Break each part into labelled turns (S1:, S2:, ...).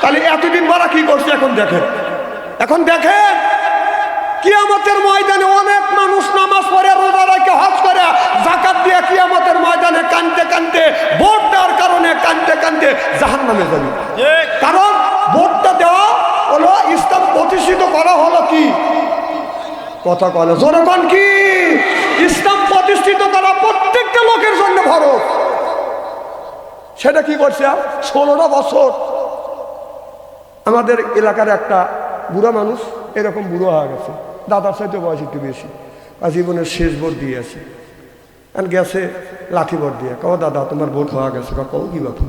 S1: তাহলে এতদিন বারা কি করছে এখন দেখেন? এখন দেখেন কিয়ামতের ময়দানে অনেক মানুষ নামাজ পড়ে রোজা রাখে হজ করে জাকাত দিয়ে কিয়ামতের ময়দানে কানতে কানতে ভোট দেওয়ার কারণে কানতে কানতে জাহান নামে যাবে কারণ ভোটটা দেওয়া হলো ইসলাম প্রতিষ্ঠিত করা হলো কি? কথা কলে জনগণ কি? ইসলাম প্রতিষ্ঠিত করা প্রত্যেকটা লোকের জন্য ফরজ। সেটা কি করছে? ষোলোটা বছর আমাদের এলাকার একটা বুড়া মানুষ এরকম বুড়ো হয়ে গেছে। দাদার সাথে বয়স একটু বেশি। আর জীবনের শেষ ভোট দিয়েছে। আর গেছে লাঠি ভোট দিয়ে। কহ দাদা, তোমার ভোট হওয়া গেছে। কও কি বাপু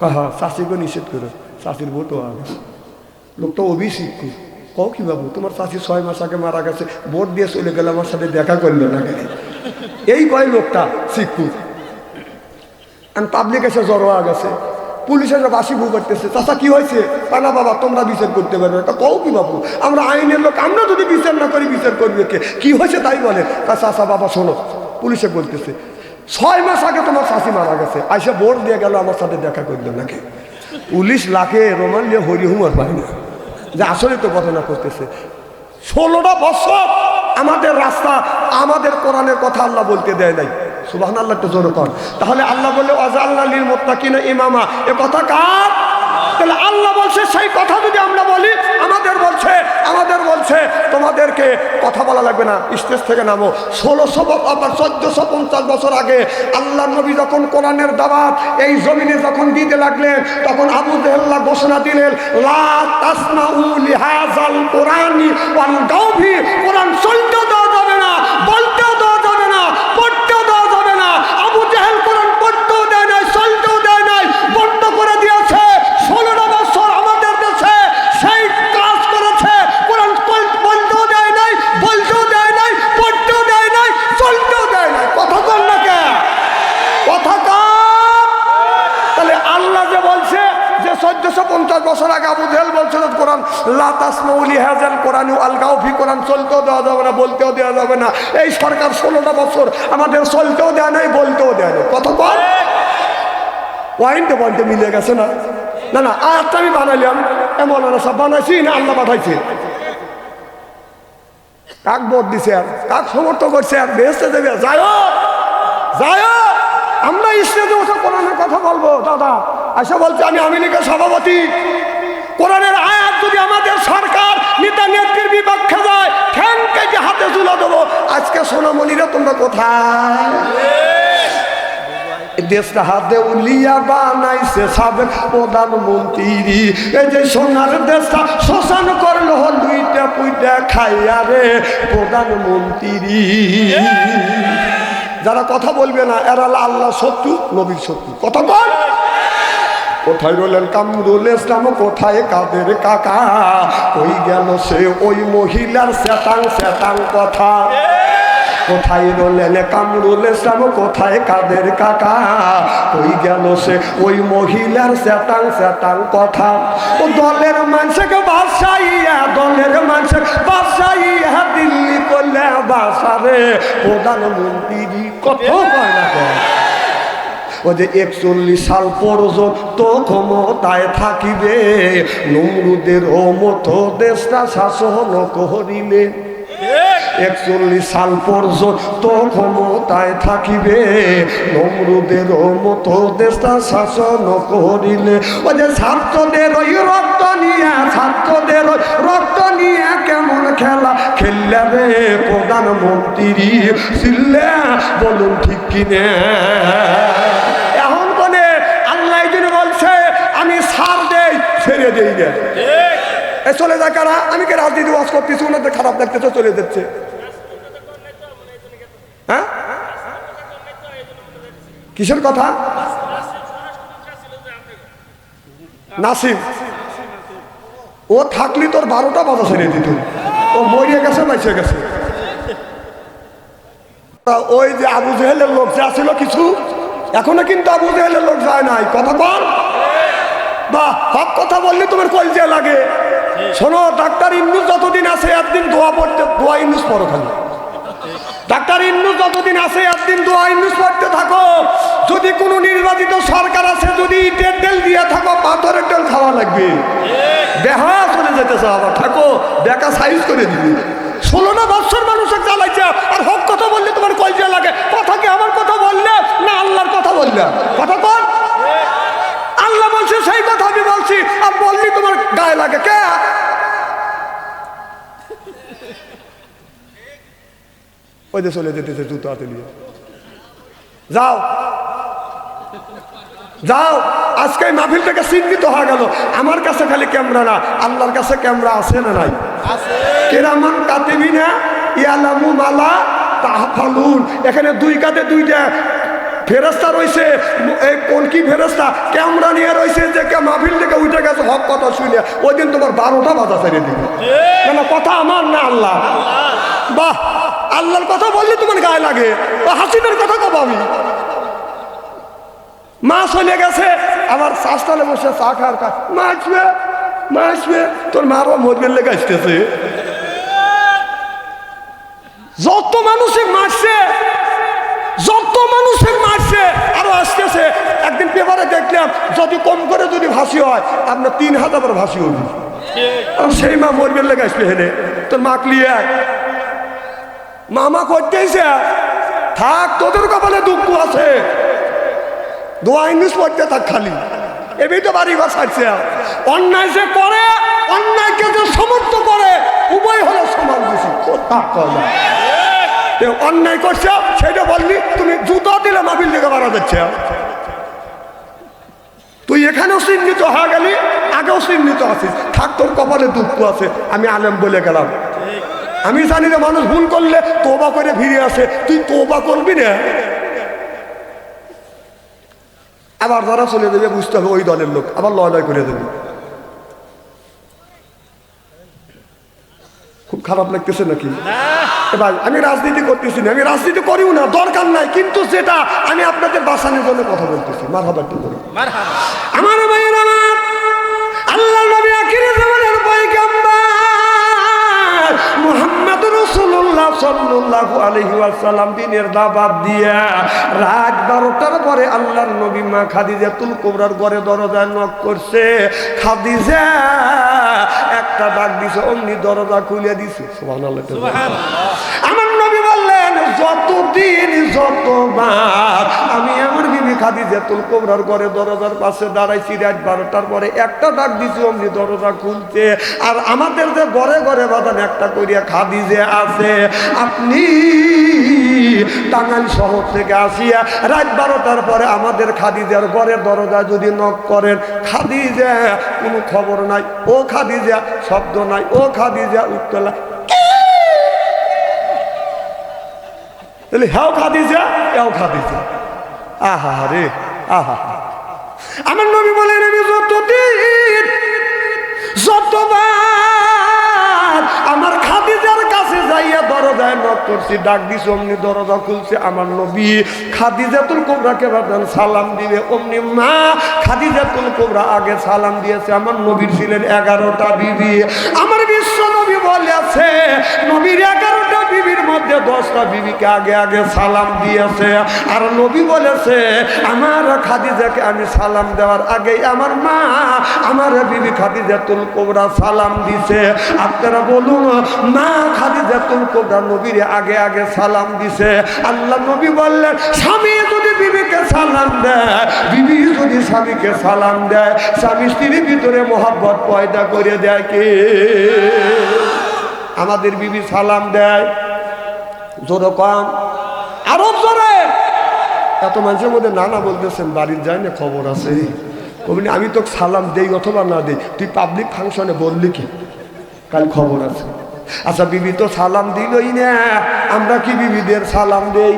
S1: কহা চাষিকে নিষেধ করো। চাষির ভোট হওয়া গেছে। লোকটা অভিষিক্ত কও কি বাবু তোমার চাষি ছয় মাস আগে মারা গেছে। ভোট দিয়ে চলে গেলে আমার সাথে দেখা করল না এই কয় লোকটা শিক্ষু আমি পাবলিক এসে জড়ো হয়ে গেছে। পুলিশের বাসি বউ করতেছে। চাষা কি হয়েছে? পানা বাবা, তোমরা বিচার করতে পারবে তা কও কি বাবু? আমরা আইনের লোক, আমরা যদি বিচার না করি, বিচার করবে কে? কি হয়েছে তাই বলে? তা চাষা বাবা, শোনো, পুলিশে বলতেছে, ছয় মাস আগে তোমার শাশি মারা গেছে। আইসা ভোট দিয়ে গেল, আমার সাথে দেখা করল নাকি? পুলিশ লাখে রোমান দিয়ে হরি হুমার পায় না। যে আসলে তো ঘটনা করতেছে। ষোলোটা বছর আমাদের রাস্তা, আমাদের কোরআনের কথা আল্লাহ বলতে দেয় নাই। সুবাহান আল্লাহ একটু জোর কর তাহলে আল্লাহ অজাল্লা লিল মোত্তাকিনা ইমামা। এ কথা কার? তাহলে আল্লাহ বলছে, সেই কথা যদি আমরা বলি, আমাদের বলছে আমাদের বলছে, তোমাদেরকে কথা বলা লাগবে না, স্টেজ থেকে নামো। ষোলোশো আবার চোদ্দশো পঞ্চাশ বছর আগে আল্লাহ নবী যখন কোরআনের দাবাত এই জমিনে যখন দিতে লাগলেন, তখন আবু দেহল্লা ঘোষণা দিলেন কোরআনি চলতেও দেওয়া যাবে না বলতেও দেওয়া যাবে না পড়তেও দেওয়া যাবে না আবু জাহেল কোরআন পড়তেও দেয় নাই চলতেও দেয় নাই বন্ধ করে দিয়েছে ষোলোটা বছর আমাদের দেশে সেই কাজ করেছে কোরআন কল- বলতেও দেয় নাই বলতেও দেয় নাই পড়তেও দেয় নাই চলতেও দেয় নাই কথা কর না কে কথা কর তাহলে আল্লাহ যে বলছে যে চোদ্দশো পঞ্চাশ বছর আগে ফি চলতেও দেওয়া যাবে না, বলতেও দেওয়া যাবে না। এই সরকার আমাদের চলতেও নাই, বলতেও নাই। মিলে গেছে না? না না আমি বানাইলাম। এমন বানাইছি না, আল্লাহ পাঠাইছে? কাক ভোট দিছে আর? কাক সমর্থন করছে আর? বেহেস্তে দেবে যায় যায় আমরা স্টেজে কথা বলব, দাদা। বলছে, আমি আমেরিকার সভাপতি। কোরআনের আয়াত যদি আমাদের সরকার নেতা নেত্রীর বিপক্ষে যায়, ঠ্যাং কেটে হাতে তুলে দেবো। আজকে সোনামণিরা তোমরা কোথায়? দুইটা খাইয়া রে প্রধানমন্ত্রী। যারা কথা বলবে না, এরা আল্লাহ শত্রু, নবীর শত্রু। কথা বল। কোথায় রইলেন কামরুল ইসলাম? কোথায় কাদের কাকা? ওই গেল সে ওই মহিলার শ্বেতাং শ্বেতাং কথা? কোথায় রলেন কামরুল ইসলাম? কোথায় কাদের কাকা? ওই গেল সে ওই মহিলার শ্বেতাং শ্বেতাং কথা? ও দলের মানুষকে বাসাইয়া, দলের মানুষ বাসাইয়া দিল্লি করলে বাসারে প্রধানমন্ত্রী কত কয় না? ও যে একচল্লিশ সাল পর্যন্ত ক্ষমতায় থাকিবে। নমরুদের ও মতো দেশটা শাসন করিলে। একচল্লিশ সাল পর্যন্ত ক্ষমতায় থাকিবে। নমরুদের মতো দেশটা শাসন করিলে। ও যে ছাত্রদের ওই রক্ত নিয়ে, ছাত্রদের রক্ত নিয়ে কেমন খেলা খেললে রে প্রধানমন্ত্রী? ছিললে বলুন ঠিক কিনে? ছেড়ে দেই না। এ চলে যায় কারা আমি কে রাজনীতি ওয়াজ করতেছি ওনাদের খারাপ লাগতেছে চলে যাচ্ছে। হ্যাঁ? কিসের কথা? নাসিম। ও থাকলি তোর বারোটা বাজা ছেড়ে দিত। ও মরিয়ে গেছে বাইসে গেছে। ওই যে আবু জেহেলের লোক যা ছিল কিছু এখনও কিন্তু আবু জেহেলের লোক যায় নাই। কথা বল। বা হক কথা বললে তোমার কলজে লাগে। শোনো, ডাক্তার ইন্নুস যতদিন আছে একদিন দোয়া পড়তে, দোয়া ইন্নুস পড়ো খালি। ডাক্তার ইন্নুস যতদিন আছে একদিন দোয়া ইন্নুস পড়তে থাকো। যদি কোনো নির্বাচিত সরকার আছে, যদি ইটের তেল দিয়ে থাকো, পাথরের তেল খাওয়া লাগবে। বেহা চলে যেতে যেতেছে আবার থাকো দেখা সাইজ করে দিবি। ষোলো না বৎসর মানুষের চালাইছে, আর হক কথা বললে তোমার কলজা লাগে। কথা কি আমার কথা বললে? না, আল্লাহর কথা বললে। কথা কর। আল্লাহ বলছে সেই কথা আমি বলছি। আর বললি তোমার গায়ে লাগে কে? ওই যে চলে যেতেছে জুতো হাতে নিয়ে। যাও। যাও। আজকে মাহফিল থেকে চিহ্নিত হয়ে গেল। আমার কাছে খালি ক্যামেরা না। আল্লাহর কাছে ক্যামেরা আছে না নাই? কেরামান কাতিবিনা ইয়ালামু মালা তাহফালুন। এখানে দুই কাতে দুইটা ফেরস্তা রয়েছে। এই কোন কি ফেরস্তা ক্যামেরা নিয়ে রয়েছে যে কে মাহফিল থেকে উঠে গেছে হক কথা শুনে। ওই দিন তোমার বারোটা বাজা ছেড়ে দিবে কেন, কথা আমার না আল্লাহ বাহ, আল্লাহর কথা বললে তোমার গায়ে লাগে। হাসিনের কথা কব আমি। মা চলে গেছে আবার শাস্তালে বসে চা খাওয়ার কা মা আসবে মা আসবে। তোর মারও মরবের লেগে আসতেছে। যত মানুষে মারছে যত মানুষে মারছে? আরও আসতেছে। একদিন পেপারে দেখলাম, যদি কম করে যদি ভাসি হয়, আপনার তিন হাজার ভাসি হবি সেই মা মরবের লেগে আসবে হেনে তোর মা ক্লিয়ে মামা করতেইছে থাক, তোদের কপালে দুঃখ আছে। দোয়া ইংলিশ পড়তে থাক খালি। এবি তো বাড়ি ঘর অন্যায় যে করে, অন্যায়কে যে সমর্থ করে, উভয় হলো সমান খুশি অন্যায় করছে, সেটা বললি, তুমি জুতো দিলে মাবিল দিকে মারা যাচ্ছে তুই এখানেও চিহ্নিত হয়ে গেলি, আগেও চিহ্নিত আছিস। থাক, তোর কপালে দুঃখ আছে, আমি আলেম বলে গেলাম। আমি জানি না মানুষ ভুল করলে তোবা করে ফিরে আসে। তুই তোবা করবি না। আবার যারা চলে দেবে বুঝতে হবে ওই দলের লোক। আবার লয় করে দেবে। খুব খারাপ লাগতেছে নাকি? আমি রাজনীতি করতেছি না আমি রাজনীতি করিও না দরকার নাই কিন্তু যেটা আমি আপনাদের বাসানোর জন্য কথা বলতেছি। মার হাবার করে আমার ভাইয়ের আমার আল্লাহ নবী আখিরে জামানের পয়গম্বর মুহাম্মদ রাসূলুল্লাহ সাল্লাল্লাহু আলাইহি ওয়াসাল্লাম দিনের দাবাত দিয়া রাত 12টার পরে আল্লাহর নবী মা খাদিজাতুল কুবরার ঘরে দরজায় নক করছে। খাদিজা একটা ডাক দিছে অমনি দরজা খুলে দিছে। সুবহানাল্লাহ যতদিন যতবার আমি আমার বিবি খাদিজাতুল কুবরার ঘরে দরজার পাশে দাঁড়াইছি রাত বারোটার পরে একটা ডাক দিছি, অমনি দরজা খুলছে। আর আমাদের যে ঘরে ঘরে বাদান একটা করিয়া খাদিজে আছে। আপনি টাঙ্গাইল শহর থেকে আসিয়া রাত বারোটার পরে আমাদের খাদিজার ঘরের দরজা যদি নক করেন, খাদিজা কোনো খবর নাই, ও খাদিজা শব্দ নাই, ও খাদিজা উত্তলা তাহলে হ্যাও খাদিজা এও খাদিজা আহা রে আহা আমার নবী বলেন আমি যতদিন যতবার আমার খাদিজার কাছে যাইয়া দরজায় নক করছি, ডাক দিছি, অমনি দরজা খুলছে, আমার নবী খাদিজাতুল কোবরাকে ভাবলেন সালাম দিবে। অমনি মা খাদিজাতুল কোবরা আগে সালাম দিয়েছে, আমার নবীর ছিলেন এগারোটা বিবি। আমার বিশ্ব নবী বলেছে, নবীর মধ্যে দশটা বিবিকে আগে আগে সালাম দিয়েছে, আর নবী বলেছে, আমার খাদিজাকে আমি সালাম দেওয়ার আগেই আমার মা আমার বিবি খাদিজাতুল কোবরা সালাম দিছে। আপনারা বলুন, মা খাদিজাতুল কোবরা নবীর আগে আগে সালাম দিছে। আল্লাহ নবী বললেন, স্বামী যদি বিবিকে সালাম দেয়, বিবি যদি স্বামীকে সালাম দেয়, স্বামী স্ত্রীর ভিতরে মোহাব্বত পয়দা করে দেয় কে? আমাদের বিবি সালাম দেয়। জোরে কম আরো জোরে এত মানুষের মধ্যে নানা বলতেছেন বাড়ির যায় না খবর আছে কবিনি আমি তো সালাম দেই অথবা না দেই তুই পাবলিক ফাংশনে বললি কি কাল খবর আছে আচ্ছা বিবি তো সালাম দিলই না আমরা কি বিবিদের সালাম দেই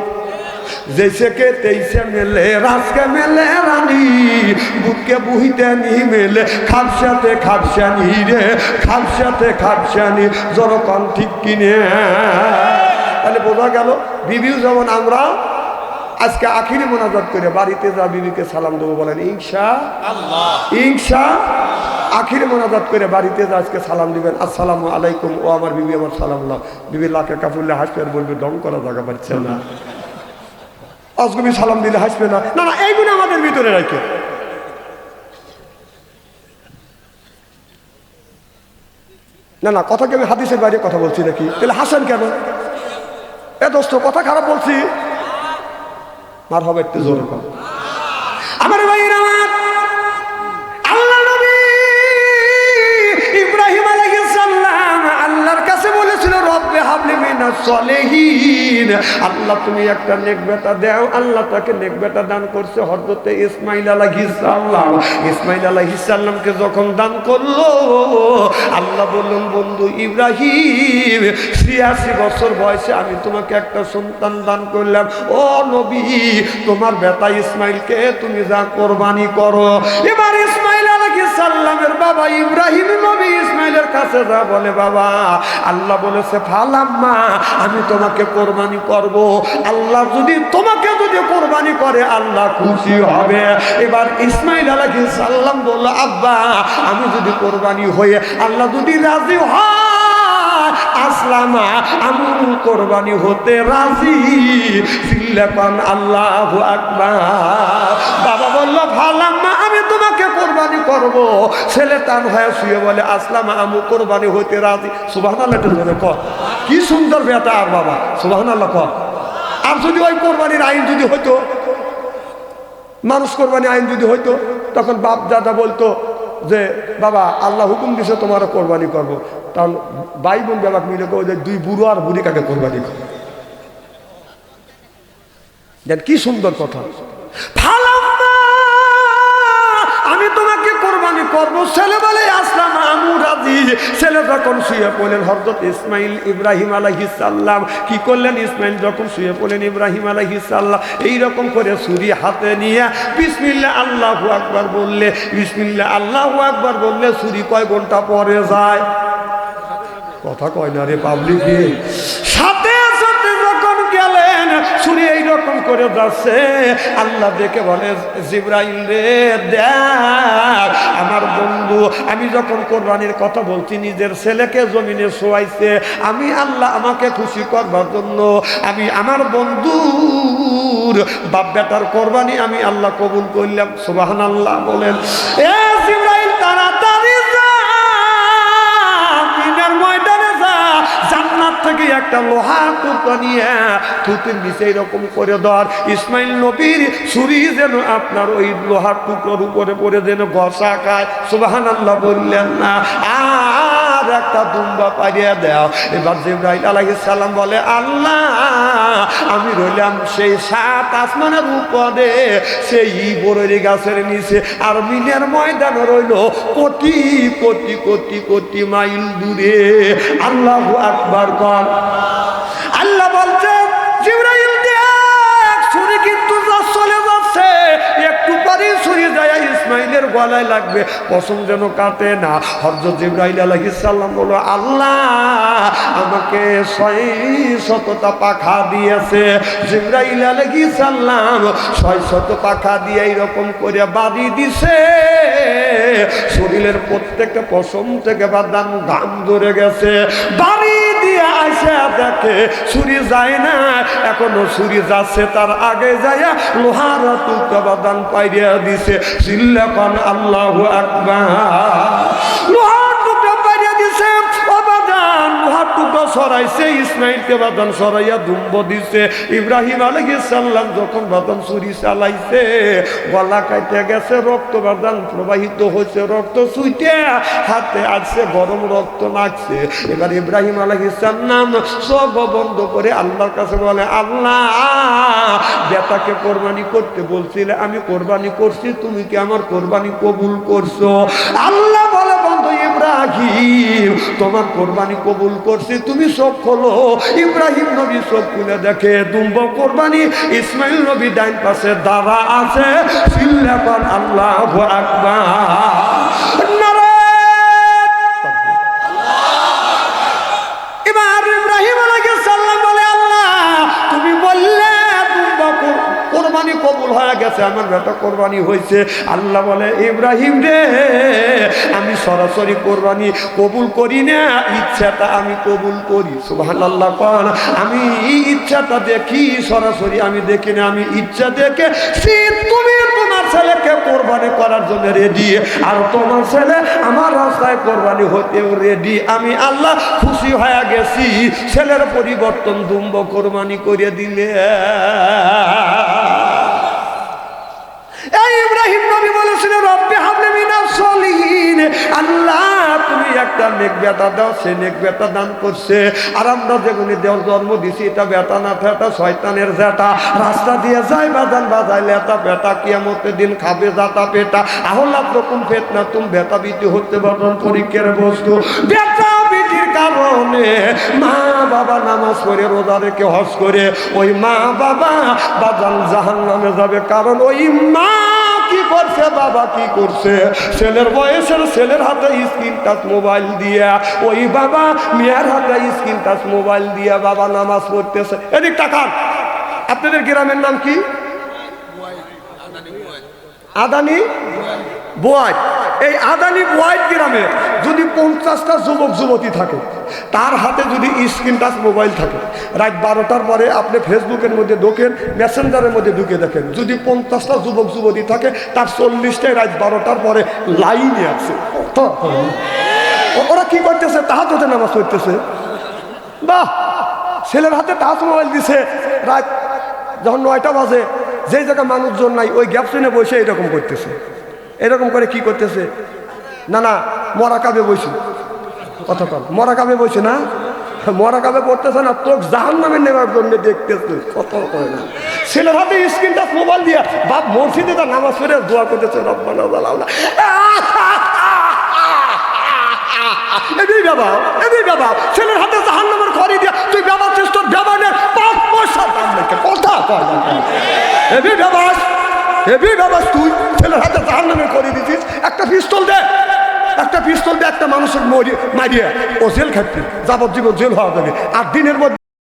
S1: जैसे के तैसे मेले रास के मेले रानी বুকে বুহিতে নি মেলে খাবসাতে খাবসানি রে খাবসাতে খাবসানি জরকন ঠিক কিনে তাহলে বোঝা গেল বিবিও যেমন আমরা আজকে আখিরি মোনাজাত করে বাড়িতে যা বিবিকে সালাম দেবো বলেন ইনশা ইনশা আখিরে মোনাজাত করে বাড়িতে যা আজকে সালাম দিবেন আসসালামু আলাইকুম ও আমার বিবি আমার সালাম বিবি লাখে কাপুরলে হাসবে আর বলবে দম করা জায়গা পাচ্ছে না। আজগবি সালাম দিলে হাসবে না। না না এইগুলো আমাদের ভিতরে রাখে। না না কথা কি আমি হাদিসের বাইরে কথা বলছি নাকি? তাহলে হাসেন কেন? এ দোস্ত কথা খারাপ বলছি। মার হবে একটু জোরে কম আল্লাহ তুমি একটা নেক বেটা দাও, আল্লাহ তাকে নেক বেটা দান করছে হযরতে ইসমাইল আলাইহিস সালাম। ইসমাইল আলাইহিস সালামকে যখন দান করল, আল্লাহ বললেন, বন্ধু ইব্রাহিম, ছিয়াশি বছর বয়সে আমি তোমাকে একটা সন্তান দান করলাম। ও নবী, তোমার বেটা ইসমাইলকে তুমি যা কোরবানি করো। এবার ইসমাইল আলাইহিস বাবা ইব্রাহিম নবী ইসমাইলের কাছে যা বলে, বাবা, আল্লাহ বলেছে, ফালাম্মা, আমি তোমাকে কোরবানি করব। আল্লাহ যদি, তোমাকে যদি কোরবানি করে, আল্লাহ খুশি হবে। এবার ইসমাইল আলাইহিস সালাম বলল, আব্বা, আমি যদি কোরবানি হয়ে আল্লাহ যদি রাজি হয়, আসলামা, আমি কোরবানি হতে রাজি সিল্লাপান আল্লাহ আকবার। বাবা বলল কোরবানি করব ছেলে তার হয়ে শুয়ে বলে, আসলাম, আমু কোরবানি হইতে রাজি। সুবাহ আল্লাহ ক কি সুন্দর বেটা আর বাবা সুবাহ আল্লাহ ক আর যদি ওই কোরবানির আইন যদি হইতো, মানুষ কোরবানি আইন যদি হইতো, তখন বাপ দাদা বলতো যে, বাবা, আল্লাহ হুকুম দিছে তোমার কোরবানি করব। তখন ভাই বোন বাবা মিলে কো যে দুই বুড়ো আর বুড়ি কাকে কোরবানি করো? দেন কি সুন্দর কথা। করব। ছেলে বলে আসলাম আমু রাজি। ছেলে যখন শুয়ে পড়লেন ইসমাইল ইব্রাহিম আলাইহিসাল্লাম কি করলেন? ইসমাইল যখন শুয়ে পড়লেন, ইব্রাহিম আলাইহিসাল্লাম এইরকম করে ছুরি হাতে নিয়ে বিসমিল্লা আল্লাহু আকবার বললে বিসমিল্লা আল্লাহু আকবার বললে, ছুরি কয় ঘণ্টা পরে যায়? কথা কয় না রে পাবলিক সাথে করে যাচ্ছে আল্লাহ দেখে বলে, জিব্রাইল রে, দেখ, আমার বন্ধু, আমি যখন কোরবানির কথা বলছি, নিজের ছেলেকে জমিনে শোয়াইছে, আমি আল্লাহ আমাকে খুশি করবার জন্য, আমি আমার বন্ধুর বাপ বেটার কোরবানি আমি আল্লাহ কবুল করলাম। সুবাহান আল্লাহ বলেন, এ থেকে একটা লোহা টুকরা নিয়ে থুতির নিচে এরকম করে ধর। ইসমাইল নবীর ছুরি যেন আপনার ওই লোহার টুকরোর উপরে পড়ে যেন ঘষা খায়। সুবাহান বললেন না। আর একটা দুম্বা দেও। এবার বলে, আল্লাহ, আমি রইলাম সেই সাত আসমানের উপরে, সেই গাছের নিচে। আর মিলের ময়দান রইল কোটি কোটি কোটি কোটি মাইল দূরে। আল্লাহ আকবার কর আল্লাহ বলছে ইসমাইলের গলায় লাগবে। পছন্দ যেন কাটে না। হরজত জিব্রাইল আলাইহিস সালাম বলো আল্লাহ আমাকে ছয় পাখা দিয়েছে। জিব্রাইল আলাইহিস সালাম ছয় শত পাখা দিয়ে এইরকম করে বাড়ি দিছে। শরীরের প্রত্যেকটা পশম থেকে বাদাম ঘাম ধরে গেছে। বাড়ি আসে দেখে ছুরি যায় না, এখনও ছুরি যাচ্ছে তার আগে যায় লোহার তুলতে পাইরিয়া দিছে। চিল্লাপান আল্লাহ আকবার। সরাইছে ইসমাইলকে বাদান সরাইয়া দুম্ব দিছে। ইব্রাহিম আলাইহিস সালাম যখন বাদান ছুরি চালাইছে, গলা কাইতে গেছে রক্ত বাদান প্রবাহিত হয়েছে রক্ত সুইতে হাতে আসছে, গরম রক্ত লাগছে এবার ইব্রাহিম আলাইহিস সালাম সব বন্ধ করে আল্লাহর কাছে বলে, আল্লাহ, বেটাকে কোরবানি করতে বলছিলে, আমি কোরবানি করছি, তুমি কি আমার কোরবানি কবুল করছ? আল্লাহ ইব্রাহিম, তোমার কোরবানি কবুল করছি, তুমি সব খোলো। ইব্রাহিম নবী সব খুলে দেখে, দুম্ব কোরবানি, ইসমাইল নবী ডাইন পাশে দাবা আছে আল্লাহ আকবার। কবুল হয়ে গেছে, আমার বেটা কোরবানি হয়েছে। আল্লাহ বলে, ইব্রাহিম রে, আমি সরাসরি কোরবানি কবুল করি না, ইচ্ছাটা আমি কবুল করি। সুবহানাল্লাহ আমি ইচ্ছাটা দেখি, সরাসরি আমি দেখি না, আমি ইচ্ছা দেখে তুমি তোমার ছেলেকে কোরবানি করার জন্য রেডি আর তোমার ছেলে আমার রাস্তায় কোরবানি হতেও রেডি আমি আল্লাহ খুশি হয়ে গেছি, ছেলের পরিবর্তন দুম্ব কোরবানি করে দিলে এই ইব্রাহিম নবী বলেছিলেন রব্বে হাবলে মিনাস সলিহিন আল্লাহ, তুমি একটা দাও, সে দান করছে। আর আমরা যেগুলি দেওয়ার জন্ম দিছি, এটা না ফেটা শয়তানের জেটা রাস্তা দিয়ে যায় বাজান এটা বেটা কিয়ামতের দিন খাবে পেটা। রকম ফেতনা, তুমি বেটা বিটি হতে বস্তু। কারণে মা বাবা নামাজ পড়ে, রোজা রেখে হজ করে। ওই মা বাবা বাজান জাহান নামে যাবে, কারণ ওই মা কি করছে বাবা কি করছে? ছেলের বয়সের ছেলের হাতে স্ক্রিন টাচ মোবাইল দিয়া। ওই বাবা মেয়ের হাতে স্ক্রিন টাচ মোবাইল দিয়া বাবা নামাজ পড়তেছে। এদিক টাকা আপনাদের গ্রামের নাম কি? আদানি? বোয়াইট এই আদানি বোয়াইট গ্রামে যদি পঞ্চাশটা যুবক, যুবতী থাকে, তার হাতে যদি স্ক্রিন টাচ মোবাইল থাকে, রাত বারোটার পরে আপনি ফেসবুকের মধ্যে ঢোকেন মেসেঞ্জারের মধ্যে ঢুকে দেখেন। যদি পঞ্চাশটা যুবক, যুবতী থাকে, তার চল্লিশটাই রাত বারোটার পরে লাইনে আছে। ওরা কি করতেছে? তাহাজ হতে নামাজ পড়তেছে। বাহ! ছেলের হাতে টাচ মোবাইল দিছে। রাত যখন নয়টা বাজে যেই জায়গায় মানুষজন নাই, ওই গ্যাপ শুনে বসে এরকম করতেছে। এরকম করে কি করতেছে? না না, মরা কাবে কথা কম মরা কাবে বসে না? মরা কাবে পড়তেছে না তোর জাহান নামে নেওয়ার জন্য দেখতেছে কত করে না। ছেলের হাতে স্ক্রিন টাচ মোবাইল দিয়া বাপ মসজিদে তার নামাজ পড়ে দোয়া করতেছে, রব্বানা জালাল্লাহ এদিকে বাবা এদিকে বাবা, ছেলের হাতে জাহান নামের খড়ি দিয়া তুই বাবা চেষ্টা বাবা নে পাঁচ পয়সা দাম নাকি কথা কয় না এবি বাবাস তুই দিছিস। একটা পিস্তল একটা দিয়ে একটা মানুষের মরিয়ে মারিয়ে। ও জেল খাটবি যাবজ্জীবন জেল হওয়া যাবে। আট দিনের মধ্যে